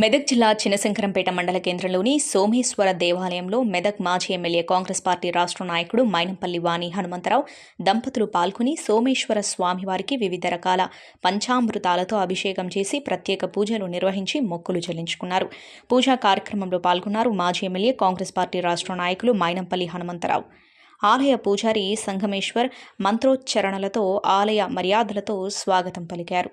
మెదక్ జిల్లా చినశంకరంపేట మండల కేంద్రంలోని సోమేశ్వర దేవాలయంలో మెదక్ మాజీ ఎమ్మెల్యే కాంగ్రెస్ పార్టీ రాష్ట్ర నాయకుడు మైనంపల్లి వాణి హనుమంతరావు దంపతులు పాల్గొని సోమేశ్వర స్వామివారికి వివిధ రకాల పంచామృతాలతో అభిషేకం చేసి ప్రత్యేక పూజలు నిర్వహించి మొక్కులు చెల్లించుకున్నారు. పూజా కార్యక్రమంలో పాల్గొన్నారు మాజీ ఎమ్మెల్యే కాంగ్రెస్ పార్టీ రాష్ట్ర నాయకులు మైనంపల్లి హనుమంతరావు. ఆలయ పూజారి సంగమేశ్వర్ మంత్రోచ్చరణలతో ఆలయ మర్యాదలతో స్వాగతం పలికారు.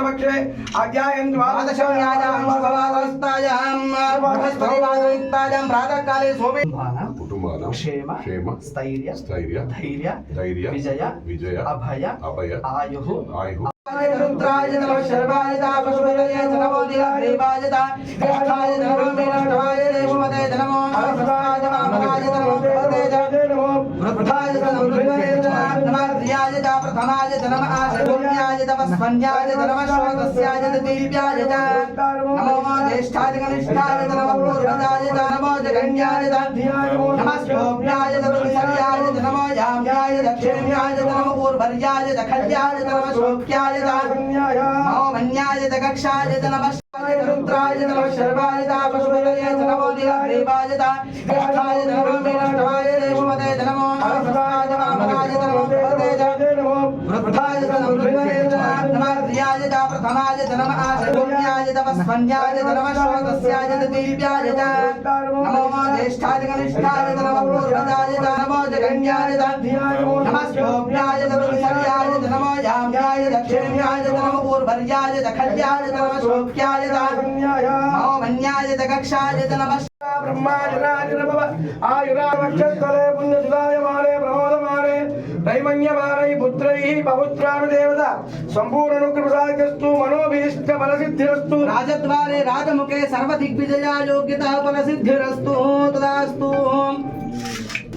शुक्लपक्षे अध्यायं द्वादशं याजां भगवादस्तायां प्रातःकाले सोमे कुटुम्बानां क्षेम क्षेम स्थैर्य स्थैर्य धैर्य धैर्य विजय विजय अभय अभय आयुः। आयुः। रुद्राय नमः शर्वाय दापशुरये नमो दिवाय देवाय कृष्णाय नमो मेनष्टाय देशमते नमो नमः। నమర్యాయ చ ప్రథమాయ చ దివ్యాయ చ నమో జ్యేష్ఠాయ కనిష్ఠాయ పూర్వజాయ చ నమో జగన్యాయ చ యామ్యాయ దక్షిణ్యాయ చ పూర్వర్యాయ చ నమో మన్యాయ చ కక్షాయ చ నమః రుద్రాయ చ నమః శర్వాయ చ పశుపతయ చ నమో దేవాయ చ కృష్ణాయ చ నమో విష్ణువాయ దేవమతే చ నమో నమః వామనాయ చ నమో ప్రతేజ వృద్ధాయ చ నమర్యాయ చ ప్రథమాయ చ నమః చతుర్యాయ చ వస్మన్యాయ చ నమః శ్రోతస్యాయ చ దివ్యాయ చ నమో జ్యేష్ఠాయ కనిష్ఠాయ చ నమః పూర్వజాయ చ నమో జగన్యాయ చ నమః శ్లోభ్యాయ చ వృషభ్యాయ చ నమో యామ్యాయ దక్షిణ్యాయ చ నమః పూర్వర్యాయ చ ఖల్యాయ చ నమః శ్లోభ్యాయ చ నమో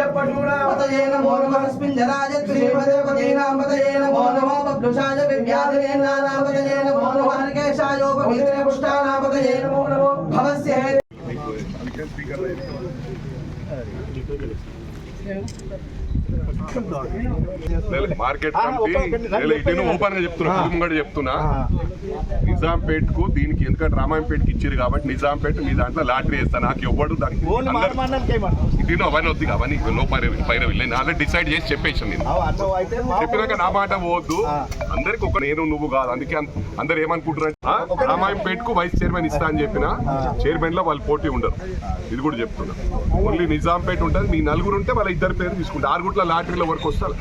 పతయే నమో నమః స్మింజరాయ త్రిదేవదేవతయే నామపతయే నమో నమో బభ్రుషాయ వివ్యాధినే నానాపతయే నమో నమః హరికేశాయోపవిత్రే పుష్టానాపతయే నమో నమో భవస్య. హే మార్కెట్ కమిటీ ఓపెన్గా చెప్తున్నా ముంగడ చెప్తున్నా. నిజాంపేట్కు దీనికి ఎందుకంటే రామాయంపేటకి ఇచ్చారు కాబట్టి నిజాంపేట మీ దాంట్లో లాటరీ వేస్తా. నాకు ఎవ్వడు దానికి ఇటు అవన్నీ వద్దు అవన్నీ లోపల పైన వెళ్ళి ఆల్రెడీ డిసైడ్ చేసి చెప్పేసాను నేను. చెప్పినాక నా మాట పోవద్దు. అందరికి ఒక నేను నువ్వు కాదు. అందుకే అందరు ఏమనుకుంటారు రామాయంపేట్కు వైస్ చైర్మన్ ఇస్తా అని చెప్పిన చైర్మన్లో వాళ్ళు పోటీ ఉండరు. ఇది కూడా చెప్తున్నా. ఓన్లీ నిజాంపేట్ ఉంటుంది. మీ నలుగురు ఉంటే వాళ్ళ ఇద్దరు పేరు తీసుకుంటారు ఆరుగుట్ల లాటరీల వరకు వస్తారు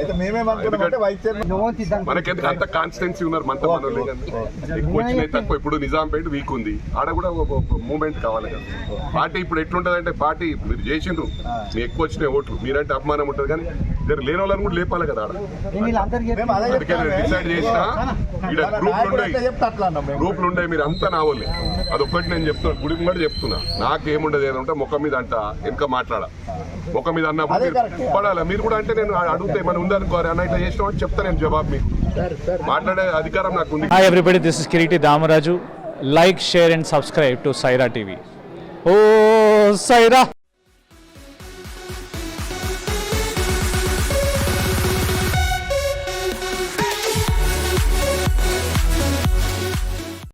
అయితే మేమేమనుకున్నామంటే వైస్ చైర్మన్ మనకెందుకు అంత కాన్స్టెన్సీ ఉన్నారు మనతో కదా. ఎక్కువ వచ్చినాయి తక్కువ. ఇప్పుడు నిజాంపేట వీక్ ఉంది. ఆడ కూడా మూమెంట్ కావాలి కదా. పార్టీ ఇప్పుడు ఎట్లుంటది అంటే పార్టీ మీరు చేసిండ్రు. మీ ఎక్కువ వచ్చినాయి ఓట్లు. మీరంటే అభిమానం ఉంటుంది కానీ ఇద్దరు లేని వాళ్ళని కూడా లేపాలి కదా ఆడ. అందుకే నేను డిసైడ్ చేసిన. ఇక్కడ మీరు అంతా నా వాళ్ళే అదొక్కటి నేను చెప్తున్నా గుడి కూడా చెప్తున్నా. నాకేముండదు ఏంటంటే ముఖం మీద అంట వెనక మాట్లాడ. ముఖం మీద అన్నప్పుడు అదే మీరు. పడాలి? మీరు కూడా అంటే నేను అడిగితే ఏమైనా ఉందనుకో అన్న ఇట్లా చేసిన చెప్తా నేను జవాబు మీకు. మాట్లాడే అధికారం నాకు ఉంది. Everybody, this is Kiriti Damaraju. Like, share and subscribe to Saira TV. Oh, Saira!